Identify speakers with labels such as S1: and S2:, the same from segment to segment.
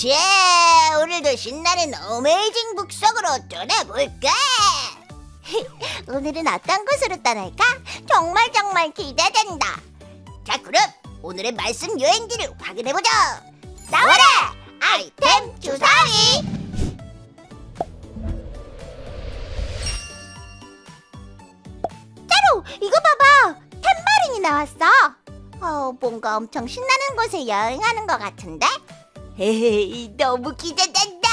S1: 자, 오늘도 신나는 어메이징 북 속으로 떠나볼까? 오늘은 어떤 곳으로 떠날까? 정말 정말 기대된다. 자, 그럼 오늘의 말씀 여행지를 확인해보자. 나와라! 아이템 주사위! 짜루, 이거 봐봐! 템버린이 나왔어! 어, 뭔가 엄청 신나는 곳에 여행하는 것 같은데? 헤헤, 너무 기대된다!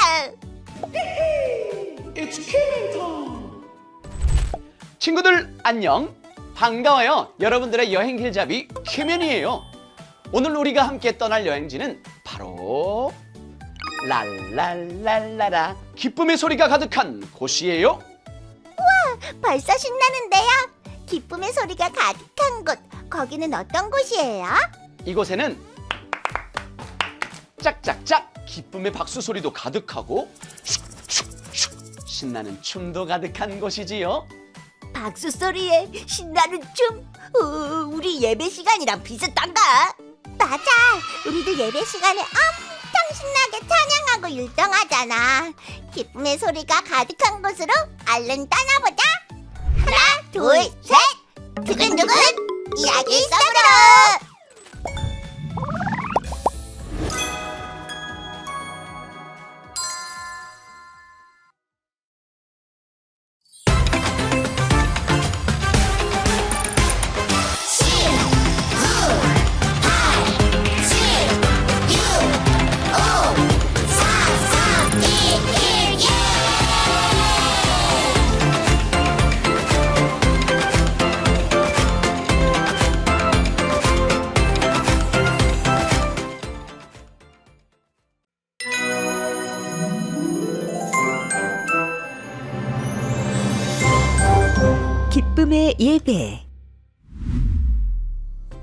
S2: 친구들 안녕 반가워요 여러분들의 여행 길잡이 큐면이에요 오늘 우리가 함께 떠날 여행지는 바로 랄랄랄라라 기쁨의 소리가 가득한 곳이에요
S1: 벌써 신나는데요? 기쁨의 소리가 가득한 곳, 거기는 어떤 곳이에요?
S2: 이곳에는 짝짝짝 기쁨의 박수 소리도 가득하고 신나는 춤도 가득한 곳이지요
S1: 박수 소리에 신나는 춤, 어, 우리 예배 시간이랑 비슷한가? 맞아, 우리도 예배 시간에 엄청 신나게 찬양하고 율동하잖아. 기쁨의 소리가 가득한 곳으로 얼른 떠나보자. 하나, 둘, 셋, 두근두근 이야기 속으로.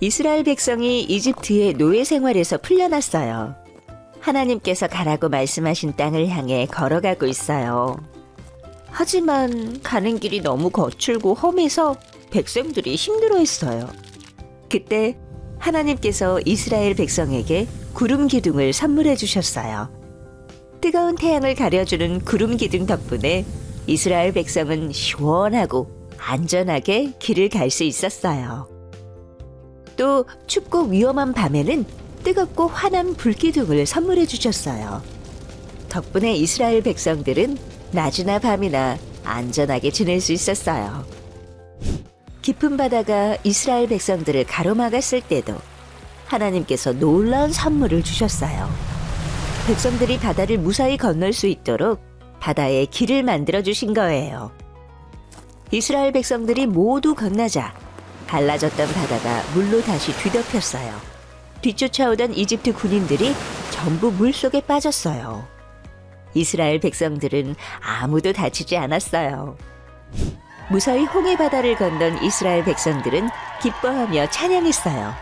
S3: 이스라엘 백성이 이집트의 노예 생활에서 풀려났어요. 하나님께서 가라고 말씀하신 땅을 향해 걸어가고 있어요. 하지만 가는 길이 너무 거칠고 험해서 백성들이 힘들어했어요. 그때 하나님께서 이스라엘 백성에게 구름 기둥을 선물해 주셨어요. 뜨거운 태양을 가려주는 구름 기둥 덕분에 이스라엘 백성은 시원하고 안전하게 길을 갈 수 있었어요. 또 춥고 위험한 밤에는 뜨겁고 환한 불기둥을 선물해 주셨어요. 덕분에 이스라엘 백성들은 낮이나 밤이나 안전하게 지낼 수 있었어요. 깊은 바다가 이스라엘 백성들을 가로막았을 때도 하나님께서 놀라운 선물을 주셨어요. 백성들이 바다를 무사히 건널 수 있도록 바다에 길을 만들어 주신 거예요. 이스라엘 백성들이 모두 건너자 갈라졌던 바다가 물로 다시 뒤덮였어요. 뒤쫓아오던 이집트 군인들이 전부 물 속에 빠졌어요. 이스라엘 백성들은 아무도 다치지 않았어요. 무사히 홍해 바다를 건넌 이스라엘 백성들은 기뻐하며 찬양했어요.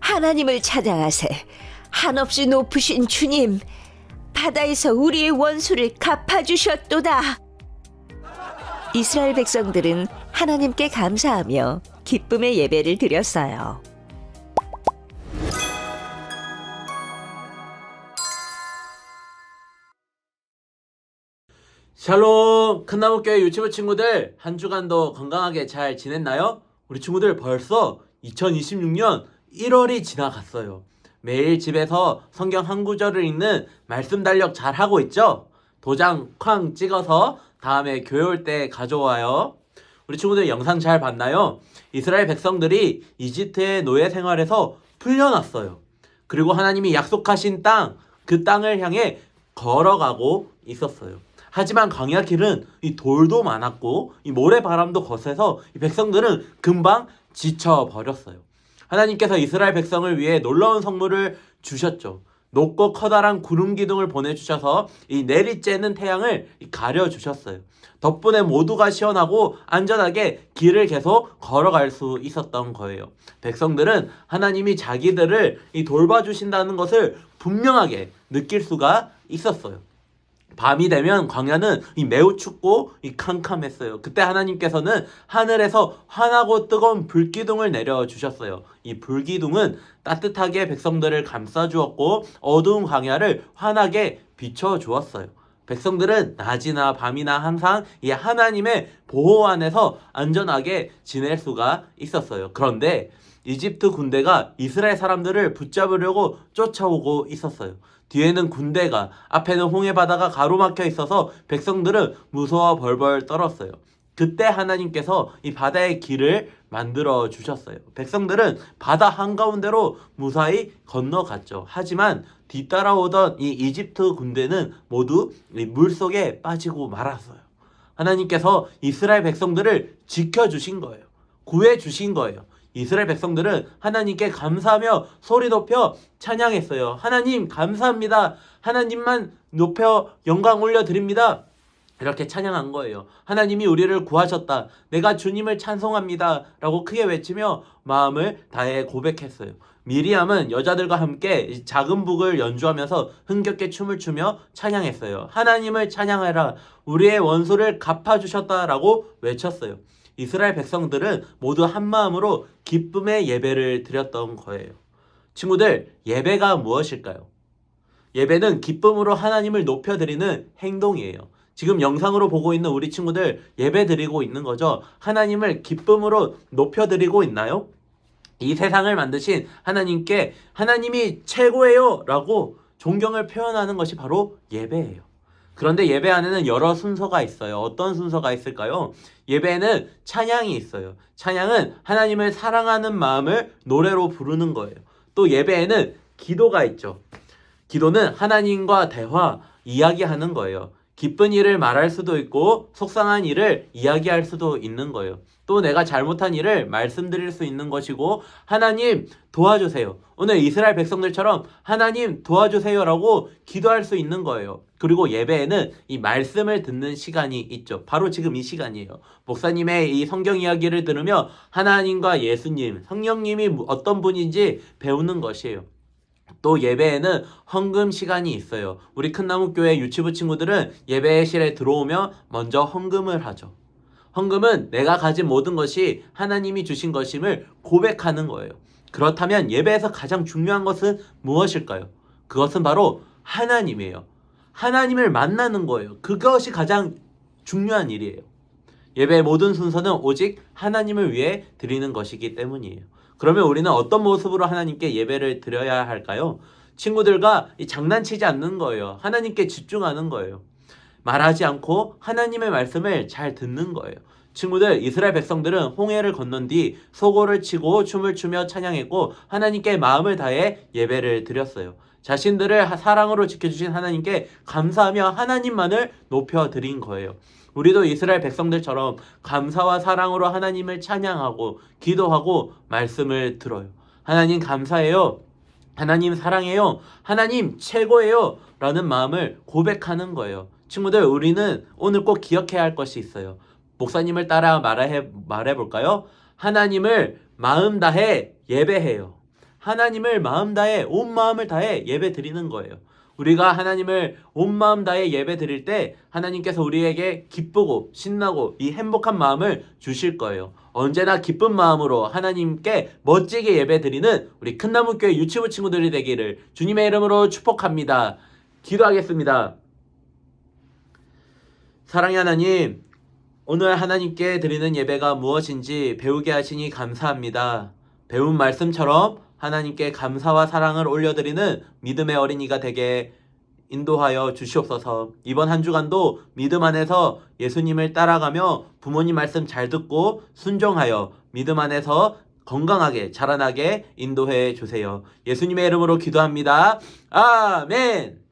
S3: 하나님을 찬양하세. 한없이 높으신 주님, 바다에서 우리의 원수를 갚아주셨도다. 이스라엘 백성들은 하나님께 감사하며 기쁨의 예배를 드렸어요.
S4: 샬롬 큰나무교회 유치부 친구들 한 주간도 건강하게 잘 지냈나요? 우리 친구들 벌써 2026년 1월이 지나갔어요. 매일 집에서 성경 한 구절을 읽는 말씀 달력 잘 하고 있죠? 도장 쾅 찍어서 다음에 교회 올 때 가져와요. 우리 친구들 영상 잘 봤나요? 이스라엘 백성들이 이집트의 노예 생활에서 풀려났어요. 그리고 하나님이 약속하신 땅, 그 땅을 향해 걸어가고 있었어요. 하지만 광야 길은 이 돌도 많았고 이 모래바람도 거세서 이 백성들은 금방 지쳐 버렸어요. 하나님께서 이스라엘 백성을 위해 놀라운 선물을 주셨죠. 높고 커다란 구름 기둥을 보내주셔서 이 내리쬐는 태양을 가려 주셨어요. 덕분에 모두가 시원하고 안전하게 길을 계속 걸어갈 수 있었던 거예요. 백성들은 하나님이 자기들을 이 돌봐주신다는 것을 분명하게 느낄 수가 있었어요. 밤이 되면 광야는 이 매우 춥고 이 캄캄했어요. 그때 하나님께서는 하늘에서 환하고 뜨거운 불기둥을 내려 주셨어요. 이 불기둥은 따뜻하게 백성들을 감싸 주었고 어두운 광야를 환하게 비춰 주었어요. 백성들은 낮이나 밤이나 항상 이 하나님의 보호 안에서 안전하게 지낼 수가 있었어요. 그런데 이집트 군대가 이스라엘 사람들을 붙잡으려고 쫓아오고 있었어요. 뒤에는 군대가, 앞에는 홍해 바다가 가로막혀 있어서 백성들은 무서워 벌벌 떨었어요. 그때 하나님께서 이 바다의 길을 만들어 주셨어요. 백성들은 바다 한가운데로 무사히 건너갔죠. 하지만 뒤따라오던 이 이집트 군대는 모두 이 물속에 빠지고 말았어요. 하나님께서 이스라엘 백성들을 지켜주신 거예요. 구해주신 거예요. 이스라엘 백성들은 하나님께 감사하며 소리 높여 찬양했어요. 하나님 감사합니다. 하나님만 높여 영광 올려 드립니다. 이렇게 찬양한 거예요. 하나님이 우리를 구하셨다. 내가 주님을 찬송합니다. 라고 크게 외치며 마음을 다해 고백했어요. 미리암은 여자들과 함께 이 작은 북을 연주하면서 흥겹게 춤을 추며 찬양했어요. 하나님을 찬양하라. 우리의 원수를 갚아주셨다라고 외쳤어요. 이스라엘 백성들은 모두 한 마음으로 기쁨의 예배를 드렸던 거예요. 친구들, 예배가 무엇일까요? 예배는 기쁨으로 하나님을 높여드리는 행동이에요. 지금 영상으로 보고 있는 우리 친구들 예배 드리고 있는 거죠. 하나님을 기쁨으로 높여드리고 있나요? 이 세상을 만드신 하나님께 하나님이 최고예요 라고 존경을 표현하는 것이 바로 예배예요. 그런데 예배 안에는 여러 순서가 있어요. 어떤 순서가 있을까요? 예배에는 찬양이 있어요. 찬양은 하나님을 사랑하는 마음을 노래로 부르는 거예요. 또 예배에는 기도가 있죠. 기도는 하나님과 대화, 이야기하는 거예요. 기쁜 일을 말할 수도 있고 속상한 일을 이야기할 수도 있는 거예요. 또 내가 잘못한 일을 말씀드릴 수 있는 것이고 하나님 도와주세요. 오늘 이스라엘 백성들처럼 하나님 도와주세요라고 기도할 수 있는 거예요. 그리고 예배에는 이 말씀을 듣는 시간이 있죠. 바로 지금 이 시간이에요. 목사님의 이 성경 이야기를 들으며 하나님과 예수님, 성령님이 어떤 분인지 배우는 것이에요. 또 예배에는 헌금 시간이 있어요. 우리 큰나무교회 유치부 친구들은 예배실에 들어오며 먼저 헌금을 하죠. 헌금은 내가 가진 모든 것이 하나님이 주신 것임을 고백하는 거예요. 그렇다면 예배에서 가장 중요한 것은 무엇일까요? 그것은 바로 하나님이에요. 하나님을 만나는 거예요. 그것이 가장 중요한 일이에요. 예배의 모든 순서는 오직 하나님을 위해 드리는 것이기 때문이에요. 그러면 우리는 어떤 모습으로 하나님께 예배를 드려야 할까요? 친구들과 이 장난치지 않는 거예요. 하나님께 집중하는 거예요. 말하지 않고 하나님의 말씀을 잘 듣는 거예요. 친구들, 이스라엘 백성들은 홍해를 건넌 뒤 소고를 치고 춤을 추며 찬양했고 하나님께 마음을 다해 예배를 드렸어요. 자신들을 하- 사랑으로 지켜주신 하나님께 감사하며 하나님만을 높여드린 거예요. 우리도 이스라엘 백성들처럼 감사와 사랑으로 하나님을 찬양하고 기도하고 말씀을 들어요. 하나님 감사해요. 하나님 사랑해요. 하나님 최고예요. 라는 마음을 고백하는 거예요. 친구들, 우리는 오늘 꼭 기억해야 할 것이 있어요. 목사님을 따라 말해, 말해볼까요? 하나님을 마음 다해 예배해요. 하나님을 마음 다해 온 마음을 다해 예배 드리는 거예요. 우리가 하나님을 온 마음 다해 예배 드릴 때 하나님께서 우리에게 기쁘고 신나고 이 행복한 마음을 주실 거예요. 언제나 기쁜 마음으로 하나님께 멋지게 예배 드리는 우리 큰나무교회 유치부 친구들이 되기를 주님의 이름으로 축복합니다. 기도하겠습니다. 사랑의 하나님, 오늘 하나님께 드리는 예배가 무엇인지 배우게 하시니 감사합니다. 배운 말씀처럼 하나님께 감사와 사랑을 올려드리는 믿음의 어린이가 되게 인도하여 주시옵소서. 이번 한 주간도 믿음 안에서 예수님을 따라가며 부모님 말씀 잘 듣고 순종하여 믿음 안에서 건강하게 자라나게 인도해 주세요. 예수님의 이름으로 기도합니다. 아멘.